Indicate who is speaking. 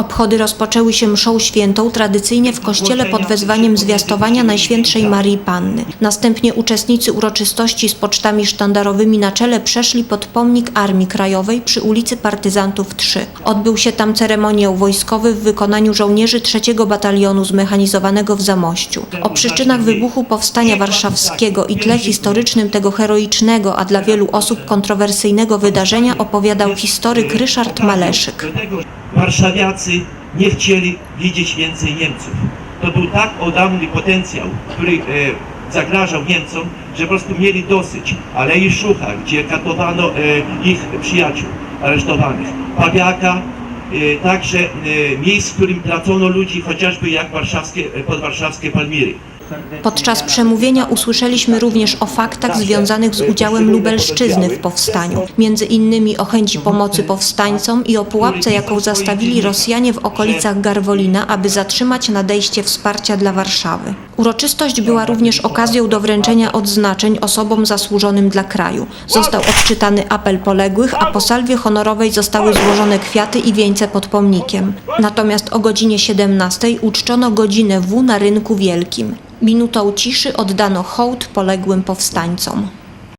Speaker 1: Obchody rozpoczęły się mszą świętą tradycyjnie w kościele pod wezwaniem zwiastowania Najświętszej Marii Panny. Następnie uczestnicy uroczystości z pocztami sztandarowymi na czele przeszli pod pomnik Armii Krajowej przy ulicy Partyzantów 3. Odbył się tam ceremoniał wojskowy w wykonaniu żołnierzy trzeciego batalionu zmechanizowanego w Zamościu. O przyczynach wybuchu Powstania Warszawskiego i tle historycznym tego heroicznego, a dla wielu osób kontrowersyjnego wydarzenia opowiadał historyk Ryszard Maleszyk.
Speaker 2: Dlatego warszawiacy nie chcieli widzieć więcej Niemców. To był tak ogromny potencjał, który e, zagrażał Niemcom, że po prostu mieli dosyć. Alei Szucha, gdzie katowano e, ich przyjaciół aresztowanych. Pawiaka, e, także e, miejsc, w którym tracono ludzi, chociażby jak warszawskie, e, podwarszawskie Palmiry.
Speaker 1: Podczas przemówienia usłyszeliśmy również o faktach związanych z udziałem Lubelszczyzny w powstaniu, między innymi o chęci pomocy powstańcom i o pułapce, jaką zastawili Rosjanie w okolicach Garwolina, aby zatrzymać nadejście wsparcia dla Warszawy. Uroczystość była również okazją do wręczenia odznaczeń osobom zasłużonym dla kraju. Został odczytany apel poległych, a po salwie honorowej zostały złożone kwiaty i wieńce pod pomnikiem. Natomiast o godzinie 17 uczczono godzinę W na Rynku Wielkim. Minutą ciszy oddano hołd poległym powstańcom.